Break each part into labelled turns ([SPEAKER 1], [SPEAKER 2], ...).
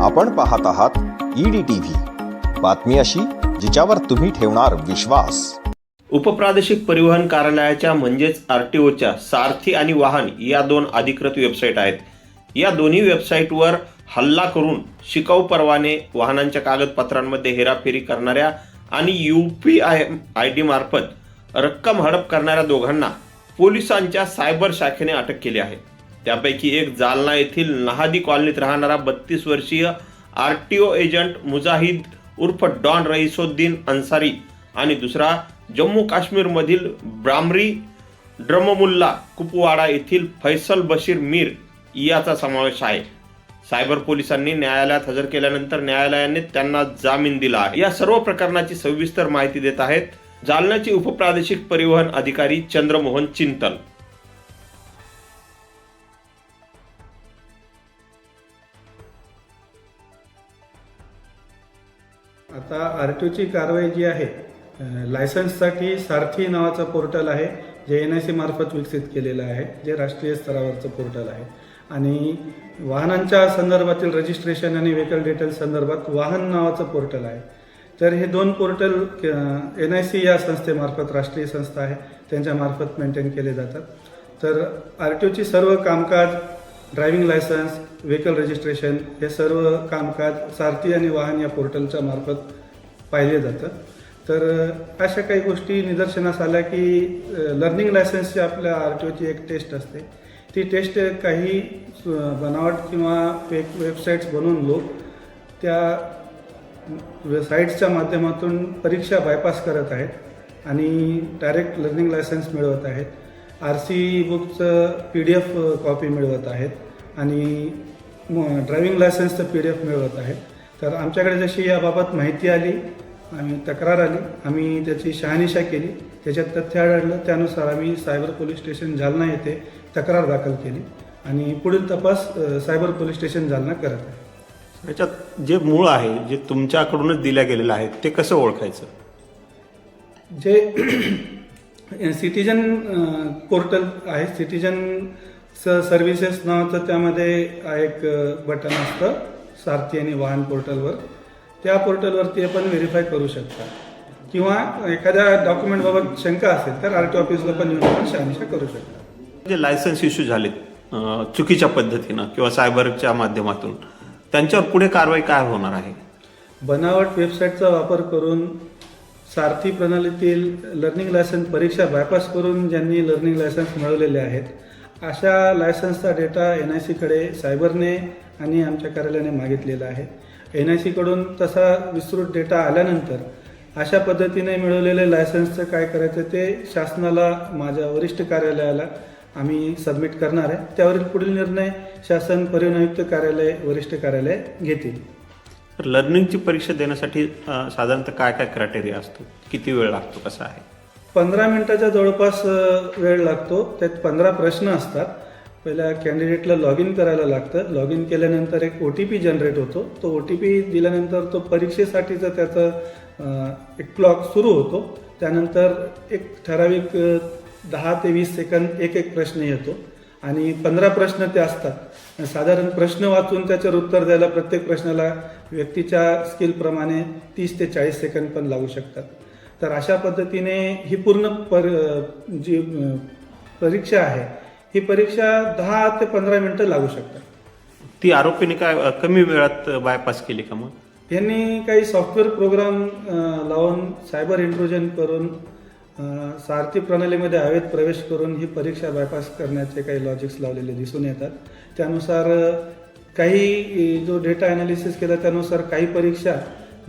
[SPEAKER 1] आपण पाहत आहात ईडी टीव्ही बातमी अशी जिच्यावर तुम्ही ठेवणार विश्वास.
[SPEAKER 2] उपप्रादेशिक परिवहन कार्यालयाच्या म्हणजेच आर टी ओच्या सारथी आणि वाहन या दोन अधिकृत वेबसाईट आहेत. या दोन्ही वेबसाईटवर हल्ला करून शिकाऊ परवाने वाहनांच्या कागदपत्रांमध्ये हेराफेरी करणाऱ्या आणि U P I I D मार्फत रक्कम हडप करणाऱ्या दोघांना पोलिसांच्या सायबर शाखेने अटक केली आहे. त्यापैकी एक जालना येथील नहादी कॉलनीत राहणारा बत्तीस वर्षीय R T O agent Mujahid उर्फ डॉन रईसोद्दीन अन्सारी आणि दुसरा जम्मू काश्मीरमधील ब्रामरी ड्रममुल्ला कुपवाडा येथील फैसल बशीर मीर याचा समावेश आहे. सायबर पोलिसांनी न्यायालयात हजर केल्यानंतर न्यायालयाने त्यांना जामीन दिला आहे. या सर्व प्रकरणाची सविस्तर माहिती देत आहेत जालन्याचे उपप्रादेशिक परिवहन अधिकारी चंद्रमोहन चिंतल.
[SPEAKER 3] आता आर टी ओची कारवाई जी आहे लायसन्ससाठी सारथी नावाचं पोर्टल आहे जे एन आय सी मार्फत विकसित केलेलं आहे जे राष्ट्रीय स्तरावरचं पोर्टल आहे. आणि वाहनांच्या संदर्भातील रजिस्ट्रेशन आणि व्हेकल डिटेल संदर्भात वाहन नावाचं पोर्टल आहे. तर हे दोन पोर्टल एन आय सी या संस्थेमार्फत राष्ट्रीय संस्था आहे त्यांच्यामार्फत मेंटेन केले जातात. तर आर टी ओची सर्व कामकाज ड्रायव्हिंग लायसन्स व्हेकल रजिस्ट्रेशन हे सर्व कामकाज सारथी आणि वाहन या पोर्टलच्या मार्फत पाहिले जातं तर अशा काही गोष्टी निदर्शनास आल्या की लर्निंग लायसन्सची आपल्या आर टी ओची एक टेस्ट असते. ती टेस्ट काही बनावट किंवा फेक वेबसाईट्स बनवून लोक त्या साईट्सच्या माध्यमातून परीक्षा बायपास करत आहेत आणि डायरेक्ट लर्निंग लायसन्स मिळवत आहेत. आर सी बुकचं पी डी एफ कॉपी मिळवत आहेत आणि ड्रायव्हिंग लायसन्सचं पी डी एफ मिळवत आहेत. तर आमच्याकडे जशी याबाबत माहिती आली आम्ही तक्रार आली आम्ही त्याची शहानिशा केली त्याच्यात तथ्य आढळलं त्यानुसार आम्ही सायबर पोलीस स्टेशन जालना येथे तक्रार दाखल केली आणि पुढील तपास सायबर पोलीस स्टेशन जालना करत आहे.
[SPEAKER 2] याच्यात जे मूळ आहे जे तुमच्याकडूनच दिल्या गेलेलं आहे ते कसं ओळखायचं?
[SPEAKER 3] जे सिटिजन पोर्टल आहे. सिटिजन स सर्व्हिसेस नावाचं त्यामध्ये एक बटन असतं. सारथी आणि वाहन पोर्टलवर त्या पोर्टलवरती आपण व्हेरीफाय करू शकता. किंवा एखाद्या डॉक्युमेंटबाबत शंका असेल तर आर टी ऑफिसला पण येऊन आपण शहानिशा करू शकता.
[SPEAKER 2] जे लायसन्स इश्यू झालेत अं, चुकीच्या पद्धतीनं किंवा सायबरच्या माध्यमातून त्यांच्यावर पुढे कारवाई काय होणार आहे?
[SPEAKER 3] बनावट वेबसाईटचा वापर करून सारथी प्रणालीतील लर्निंग लायसन्स परीक्षा बायपास करून ज्यांनी लर्निंग लायसन्स मिळवलेले आहेत अशा लायसन्सचा डेटा एन आय सीकडे सायबरने आणि आमच्या कार्यालयाने मागितलेला आहे. एन आय सीकडून तसा विस्तृत डेटा आल्यानंतर अशा पद्धतीने मिळवलेले लायसन्सचं काय करायचं ते शासनाला माझ्या वरिष्ठ कार्यालयाला आम्ही सबमिट करणार आहे. त्यावरील पुढील निर्णय शासन परिवहन आयुक्त कार्यालय वरिष्ठ कार्यालय घेतील.
[SPEAKER 2] तर लर्निंगची परीक्षा देण्यासाठी साधारणतः काय काय क्रायटेरिया असतो किती वेळ लागतो? कसा आहे?
[SPEAKER 3] पंधरा मिनिटाच्या जवळपास वेळ लागतो. त्यात पंधरा प्रश्न असतात. पहिल्या कॅन्डिडेटला लॉग इन करायला लागतं. लॉग इन केल्यानंतर एक ओ टी पी जनरेट होतो. तो ओ टी पी दिल्यानंतर तो परीक्षेसाठीचं त्याचं एक क्लॉक सुरू होतो. त्यानंतर एक ठराविक दहा ते वीस सेकंद एक एक प्रश्न येतो. आणि पंधरा प्रश्न ते असतात. साधारण प्रश्न वाचून त्याच्यावर उत्तर द्यायला प्रत्येक प्रश्नाला व्यक्तीच्या स्किलप्रमाणे तीस ते चाळीस सेकंद पण लागू शकतात. तर अशा पद्धतीने ही पूर्ण पर जी परीक्षा आहे ही परीक्षा दहा ते पंधरा मिनिटं लागू शकतात.
[SPEAKER 2] ती आरोपीने काय कमी वेळात बायपास केली का मग?
[SPEAKER 3] यांनी काही सॉफ्टवेअर प्रोग्राम लावून सायबर इंट्रोजन करून सारथी प्रणालीमध्ये हवेत प्रवेश करून ही परीक्षा बायपास करण्याचे काही लॉजिक्स लावलेले दिसून येतात. त्यानुसार काही जो डेटा अनालिसिस केला त्यानुसार काही परीक्षा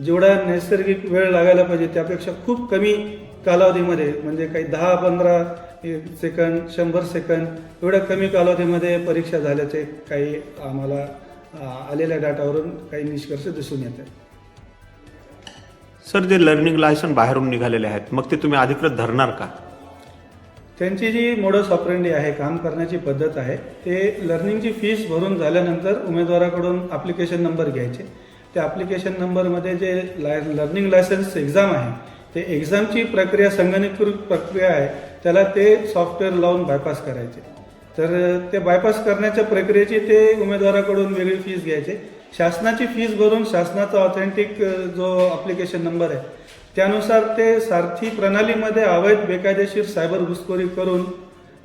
[SPEAKER 3] जेवढा नैसर्गिक वेळ लागायला पाहिजे त्यापेक्षा खूप कमी कालावधीमध्ये म्हणजे काही दहा पंधरा सेकंद शंभर सेकंद एवढ्या कमी कालावधीमध्ये परीक्षा झाल्याचे काही आम्हाला आलेल्या डाटावरून काही निष्कर्ष दिसून येत आहेत
[SPEAKER 2] सर जे लर्निंग लायसन बाहेरून निघालेले आहेत मग ते तुम्ही अधिकृत धरणार का?
[SPEAKER 3] त्यांची जी मोडस ऑपरेंडी आहे काम करण्याची पद्धत आहे ते लर्निंगची फीस भरून झाल्यानंतर उमेदवाराकडून ॲप्लिकेशन नंबर घ्यायचे. त्या ॲप्लिकेशन नंबरमध्ये जे लाय लर्निंग लायसन्स एक्झाम आहे ते एक्झामची प्रक्रिया संगणकीकृत प्रक्रिया आहे त्याला ते सॉफ्टवेअर लावून बायपास करायचे. तर ते बायपास करण्याच्या प्रक्रियेची ते उमेदवाराकडून वेगळी फीस घ्यायचे. शासनाची फीज भरून शासनाचा ऑथेंटिक जो अप्लिकेशन नंबर आहे त्यानुसार ते सारथी प्रणालीमध्ये अवैध बेकायदेशीर सायबर घुसखोरी करून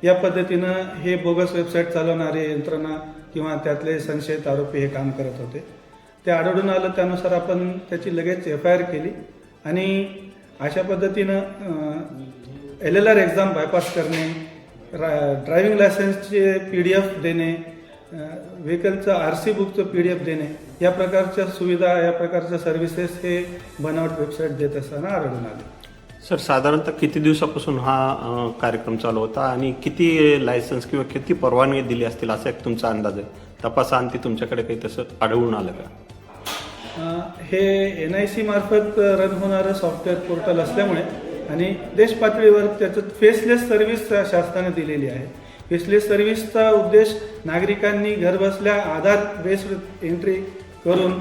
[SPEAKER 3] या पद्धतीनं हे बोगस वेबसाईट चालवणारे यंत्रणा किंवा त्यातले संशयित आरोपी हे काम करत होते. ते आढळून आलं त्यानुसार आपण त्याची लगेच एफ आय आर केली आणि अशा पद्धतीनं L L R exam bypass करणे ड्रायव्हिंग लायसन्सचे पी डी एफ देणे व्हेकलचं आर सी बुकचं पी डी एफ देणे या प्रकारच्या सुविधा या प्रकारच्या सर्व्हिसेस हे बनावट वेबसाईट देत असताना आढळून आले.
[SPEAKER 2] सर साधारणतः किती दिवसापासून हा कार्यक्रम चालू होता आणि किती लायसन्स किंवा किती परवानगी दिली असतील असा एक तुमचा अंदाज आहे? तपासाअंती तुमच्याकडे काही तसं आढळून आलं का?
[SPEAKER 3] हे एन आय सी मार्फत रन होणारं सॉफ्टवेअर पोर्टल असल्यामुळे आणि देश पातळीवर त्याचं फेसलेस सर्व्हिस शासनाने दिलेली आहे. फेसलेस सर्व्हिसचा उद्देश नागरिकांनी घरबसल्या आधार बेस्ड एंट्री करून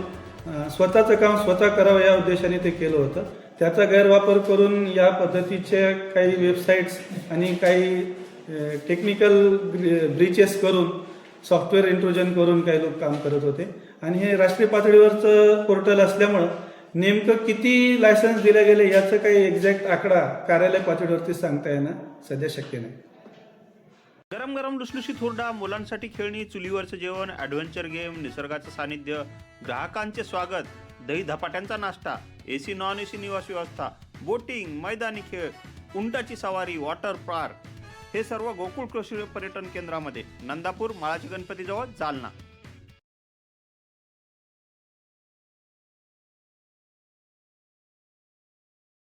[SPEAKER 3] स्वतःचं काम स्वतः करावं या उद्देशाने ते केलं होतं. त्याचा गैरवापर करून या पद्धतीच्या काही वेबसाईट्स आणि काही टेक्निकल ब्रिचेस करून सॉफ्टवेअर इंट्रोजन करून काही लोक काम करत होते. आणि हे राष्ट्रीय पातळीवरचं पोर्टल असल्यामुळं नेमकं किती लायसन्स दिले गेले याचं काही एक्झॅक्ट आकडा कार्यालय पातळीवरती सांगता येणं सध्या शक्य नाही.
[SPEAKER 2] गरम गरम लुसलुशीत हुरडा मुलांसाठी खेळणी चुलीवरचं जेवण ॲडव्हेंचर गेम निसर्गाचं सानिध्य ग्राहकांचे स्वागत दही धपाट्यांचा नाश्ता एसी नॉन एसी निवास व्यवस्था बोटिंग मैदानी खेळ उंटाची सवारी वॉटर पार्क हे सर्व गोकुळ कृषी पर्यटन केंद्रामध्ये. नंदापूर माळाची गणपतीजवळ जालना.